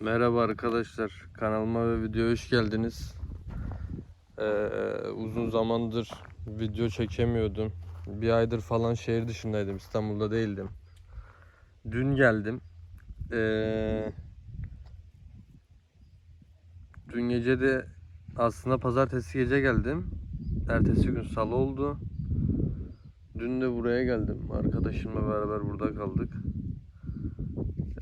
Merhaba arkadaşlar. Kanalıma ve videoya hoş geldiniz. Ee, uzun zamandır video çekemiyordum. Bir aydır falan şehir dışındaydım. İstanbul'da değildim. Dün geldim. Ee, dün gece de aslında pazartesi gece geldim. Ertesi gün salı oldu. Dün de buraya geldim. Arkadaşımla beraber burada kaldık.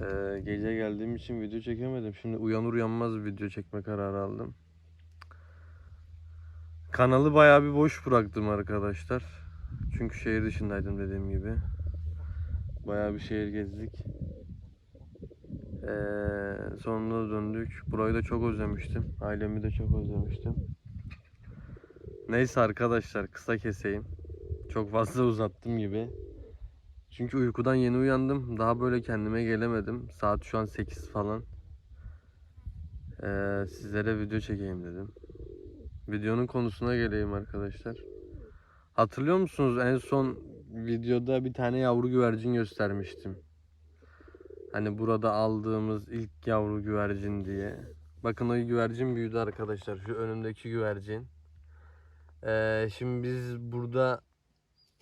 Ee, gece geldiğim için video çekemedim. Şimdi uyanır uyanmaz video çekme kararı aldım. Kanalı bayağı bir boş bıraktım arkadaşlar. Çünkü şehir dışındaydım dediğim gibi. Bayağı bir şehir gezdik. Ee, sonunda döndük. Burayı da çok özlemiştim. Ailemi de çok özlemiştim. Neyse arkadaşlar kısa keseyim. Çok fazla uzattım gibi. Çünkü uykudan yeni uyandım. Daha böyle kendime gelemedim. Saat şu an 8 falan. Ee, sizlere video çekeyim dedim. Videonun konusuna geleyim arkadaşlar. Hatırlıyor musunuz en son videoda bir tane yavru güvercin göstermiştim. Hani burada aldığımız ilk yavru güvercin diye. Bakın o güvercin büyüdü arkadaşlar. Şu önümdeki güvercin. Ee, şimdi biz burada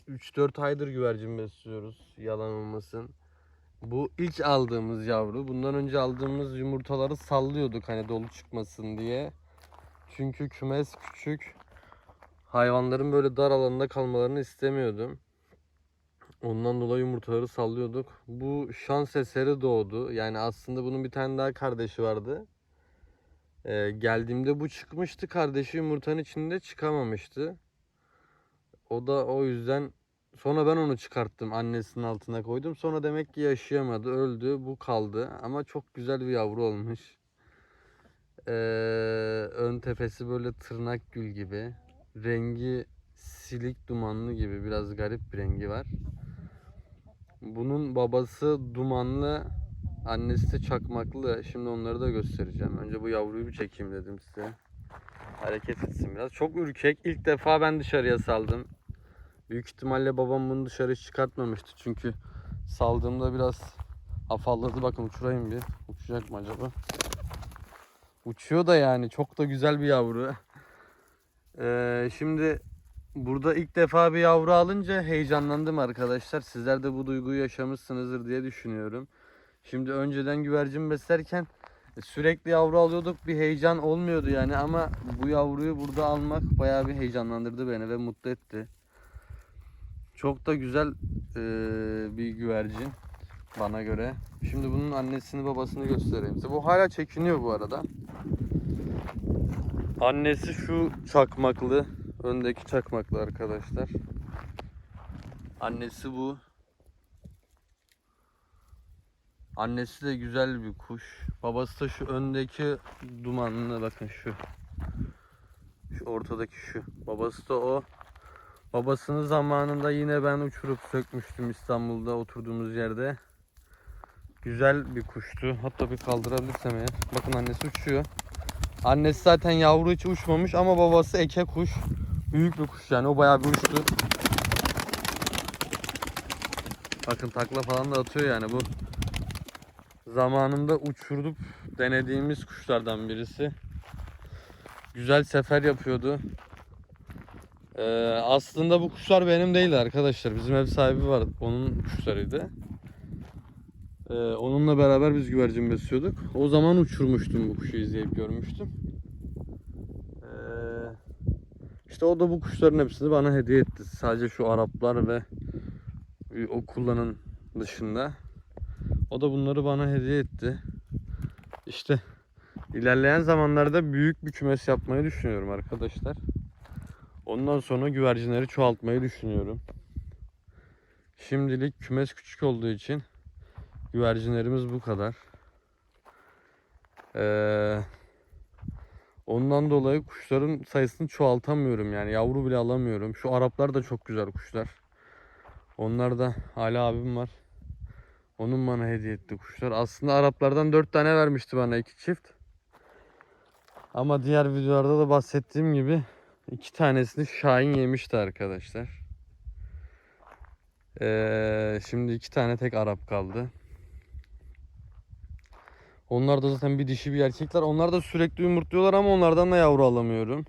3-4 aydır güvercin besliyoruz. Yalan olmasın. Bu ilk aldığımız yavru. Bundan önce aldığımız yumurtaları sallıyorduk hani dolu çıkmasın diye. Çünkü kümes küçük. Hayvanların böyle dar alanda kalmalarını istemiyordum. Ondan dolayı yumurtaları sallıyorduk. Bu şans eseri doğdu. Yani aslında bunun bir tane daha kardeşi vardı. Ee, geldiğimde bu çıkmıştı. Kardeşi yumurtanın içinde çıkamamıştı. O da o yüzden sonra ben onu çıkarttım annesinin altına koydum. Sonra demek ki yaşayamadı öldü bu kaldı ama çok güzel bir yavru olmuş. Ee, ön tepesi böyle tırnak gül gibi. Rengi silik dumanlı gibi biraz garip bir rengi var. Bunun babası dumanlı annesi de çakmaklı. Şimdi onları da göstereceğim. Önce bu yavruyu bir çekeyim dedim size hareket etsin biraz. Çok ürkek. İlk defa ben dışarıya saldım. Büyük ihtimalle babam bunu dışarı çıkartmamıştı. Çünkü saldığımda biraz afalladı. Bakın uçurayım bir. Uçacak mı acaba? Uçuyor da yani. Çok da güzel bir yavru. Ee, şimdi burada ilk defa bir yavru alınca heyecanlandım arkadaşlar. Sizler de bu duyguyu yaşamışsınızdır diye düşünüyorum. Şimdi önceden güvercin beslerken Sürekli yavru alıyorduk bir heyecan olmuyordu yani ama bu yavruyu burada almak bayağı bir heyecanlandırdı beni ve mutlu etti. Çok da güzel e, bir güvercin bana göre. Şimdi bunun annesini babasını göstereyim size. Bu hala çekiniyor bu arada. Annesi şu çakmaklı. Öndeki çakmaklı arkadaşlar. Annesi bu. Annesi de güzel bir kuş. Babası da şu öndeki dumanlı bakın şu. Şu ortadaki şu. Babası da o. Babasını zamanında yine ben uçurup sökmüştüm İstanbul'da oturduğumuz yerde. Güzel bir kuştu. Hatta bir kaldırabilirsem eğer. Bakın annesi uçuyor. Annesi zaten yavru hiç uçmamış ama babası eke kuş. Büyük bir kuş yani o bayağı bir uçtu. Bakın takla falan da atıyor yani bu zamanında uçurup denediğimiz kuşlardan birisi. Güzel sefer yapıyordu. Ee, aslında bu kuşlar benim değildi arkadaşlar. Bizim ev sahibi var. Onun kuşlarıydı. Ee, onunla beraber biz güvercin besliyorduk. O zaman uçurmuştum bu kuşu izleyip görmüştüm. Ee, işte o da bu kuşların hepsini bana hediye etti. Sadece şu Araplar ve o kullanın dışında. O da bunları bana hediye etti. İşte ilerleyen zamanlarda büyük bir kümes yapmayı düşünüyorum arkadaşlar. Ondan sonra güvercinleri çoğaltmayı düşünüyorum. Şimdilik kümes küçük olduğu için güvercinlerimiz bu kadar. Ee, ondan dolayı kuşların sayısını çoğaltamıyorum yani yavru bile alamıyorum. Şu Araplar da çok güzel kuşlar. Onlar da Ali abim var. Onun bana hediye etti kuşlar. Aslında Araplardan 4 tane vermişti bana iki çift. Ama diğer videolarda da bahsettiğim gibi iki tanesini Şahin yemişti arkadaşlar. Ee, şimdi iki tane tek Arap kaldı. Onlar da zaten bir dişi bir erkekler. Onlar da sürekli yumurtluyorlar ama onlardan da yavru alamıyorum.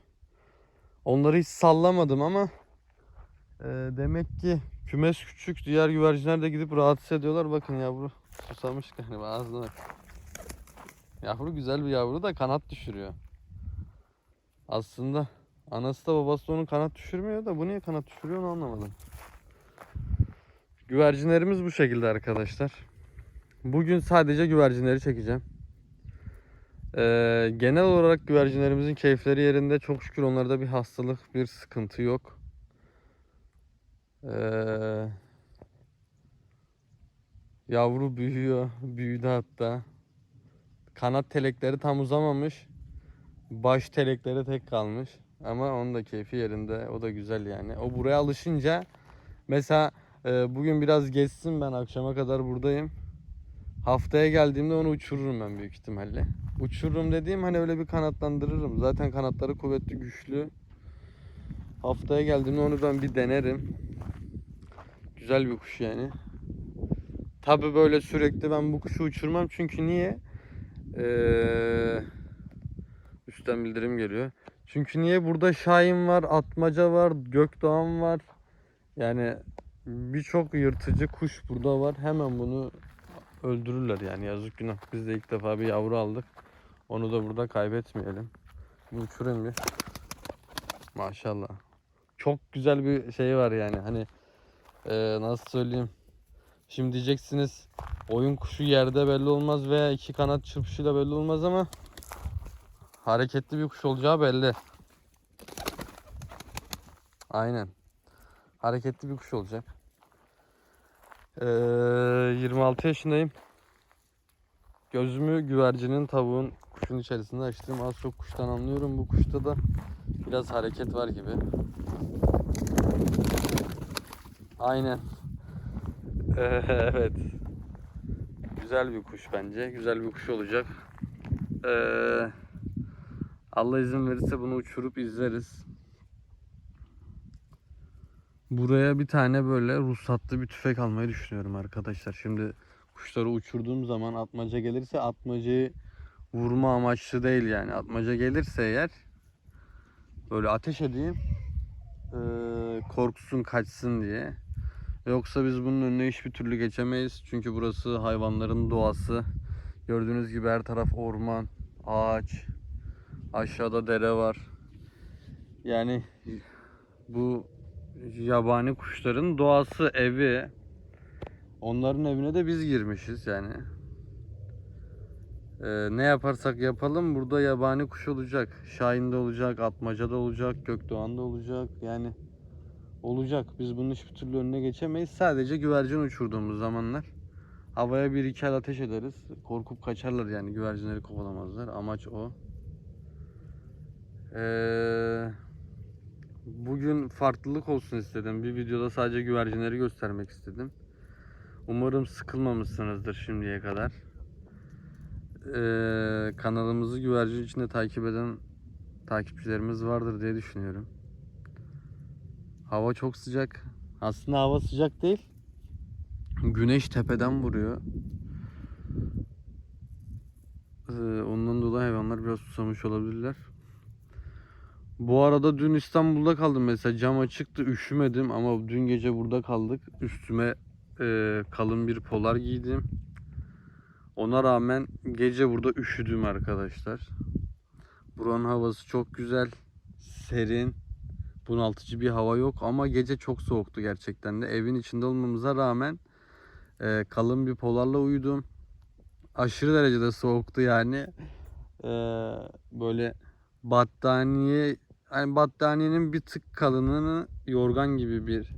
Onları hiç sallamadım ama e, demek ki kümes küçük. Diğer güvercinler de gidip rahatsız ediyorlar. Bakın yavru susamış galiba ağzına. bak. Yavru güzel bir yavru da kanat düşürüyor. Aslında anası da babası da onun kanat düşürmüyor da bu niye kanat düşürüyor onu anlamadım. Güvercinlerimiz bu şekilde arkadaşlar. Bugün sadece güvercinleri çekeceğim. Ee, genel olarak güvercinlerimizin keyifleri yerinde. Çok şükür onlarda bir hastalık, bir sıkıntı yok. Ee, yavru büyüyor, büyüdü hatta. Kanat telekleri tam uzamamış. Baş telekleri tek kalmış. Ama onun da keyfi yerinde. O da güzel yani. O buraya alışınca mesela e, bugün biraz geçsin ben akşama kadar buradayım. Haftaya geldiğimde onu uçururum ben büyük ihtimalle. Uçururum dediğim hani öyle bir kanatlandırırım. Zaten kanatları kuvvetli, güçlü. Haftaya geldiğimde onu ben bir denerim. Güzel bir kuş yani. Tabi böyle sürekli ben bu kuşu uçurmam çünkü niye? Ee, üstten bildirim geliyor. Çünkü niye? Burada Şahin var, Atmaca var, Gökdoğan var. Yani birçok yırtıcı kuş burada var. Hemen bunu öldürürler yani yazık günah. Biz de ilk defa bir yavru aldık. Onu da burada kaybetmeyelim. Bir uçurayım bir. Maşallah. Çok güzel bir şey var yani hani eee, nasıl söyleyeyim. Şimdi diyeceksiniz oyun kuşu yerde belli olmaz veya iki kanat çırpışıyla belli olmaz ama hareketli bir kuş olacağı belli. Aynen. Hareketli bir kuş olacak. Eee 26 yaşındayım. Gözümü güvercinin, tavuğun, kuşun içerisinde açtım. Az çok kuştan anlıyorum. Bu kuşta da biraz hareket var gibi. Aynen. Eee, evet. Güzel bir kuş bence. Güzel bir kuş olacak. Eee, Allah izin verirse bunu uçurup izleriz. Buraya bir tane böyle ruhsatlı bir tüfek almayı düşünüyorum arkadaşlar. Şimdi kuşları uçurduğum zaman atmaca gelirse atmacayı vurma amaçlı değil yani. Atmaca gelirse eğer böyle ateş edeyim eee, korksun kaçsın diye. Yoksa biz bunun önüne hiçbir türlü geçemeyiz. Çünkü burası hayvanların doğası. Gördüğünüz gibi her taraf orman, ağaç. Aşağıda dere var. Yani bu yabani kuşların doğası, evi. Onların evine de biz girmişiz yani. Ee, ne yaparsak yapalım burada yabani kuş olacak. Şahin'de olacak, Atmaca'da olacak, Gökdoğan'da olacak. Yani olacak. Biz bunun hiçbir türlü önüne geçemeyiz. Sadece güvercin uçurduğumuz zamanlar havaya bir iki el ateş ederiz. Korkup kaçarlar yani güvercinleri kovalamazlar. Amaç o. Ee, bugün farklılık olsun istedim. Bir videoda sadece güvercinleri göstermek istedim. Umarım sıkılmamışsınızdır şimdiye kadar. Ee, kanalımızı güvercin içinde takip eden takipçilerimiz vardır diye düşünüyorum. Hava çok sıcak. Aslında hava sıcak değil. Güneş tepeden vuruyor. Ee, ondan dolayı hayvanlar biraz susamış olabilirler. Bu arada dün İstanbul'da kaldım mesela cam açıktı üşümedim ama dün gece burada kaldık. Üstüme e, kalın bir polar giydim. Ona rağmen gece burada üşüdüm arkadaşlar. Buranın havası çok güzel, serin, bunaltıcı bir hava yok ama gece çok soğuktu gerçekten de. Evin içinde olmamıza rağmen e, kalın bir polarla uyudum. Aşırı derecede soğuktu yani. E, böyle battaniye yani battaniyenin bir tık kalınlığını yorgan gibi bir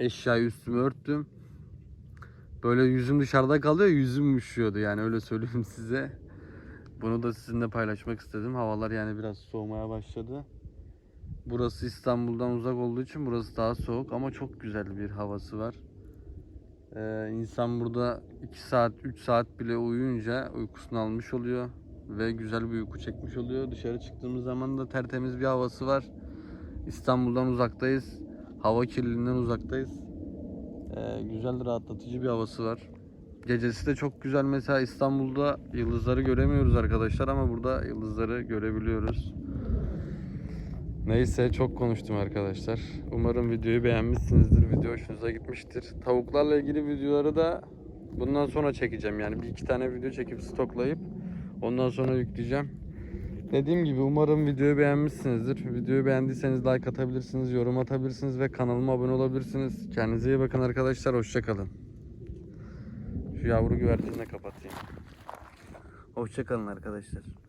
eşyayı üstüme örttüm. Böyle yüzüm dışarıda kalıyor, yüzüm üşüyordu yani öyle söyleyeyim size. Bunu da sizinle paylaşmak istedim. Havalar yani biraz soğumaya başladı. Burası İstanbul'dan uzak olduğu için burası daha soğuk ama çok güzel bir havası var. Ee, insan burada 2 saat 3 saat bile uyuyunca uykusunu almış oluyor ve güzel bir uyku çekmiş oluyor. Dışarı çıktığımız zaman da tertemiz bir havası var. İstanbul'dan uzaktayız. Hava kirliliğinden uzaktayız. Ee, güzel rahatlatıcı bir havası var. Gecesi de çok güzel. Mesela İstanbul'da yıldızları göremiyoruz arkadaşlar ama burada yıldızları görebiliyoruz. Neyse çok konuştum arkadaşlar. Umarım videoyu beğenmişsinizdir. Video hoşunuza gitmiştir. Tavuklarla ilgili videoları da bundan sonra çekeceğim. Yani bir iki tane video çekip stoklayıp ondan sonra yükleyeceğim. Dediğim gibi umarım videoyu beğenmişsinizdir. Videoyu beğendiyseniz like atabilirsiniz, yorum atabilirsiniz ve kanalıma abone olabilirsiniz. Kendinize iyi bakın arkadaşlar. Hoşçakalın. Şu yavru güvercinle kapatayım. Hoşçakalın arkadaşlar.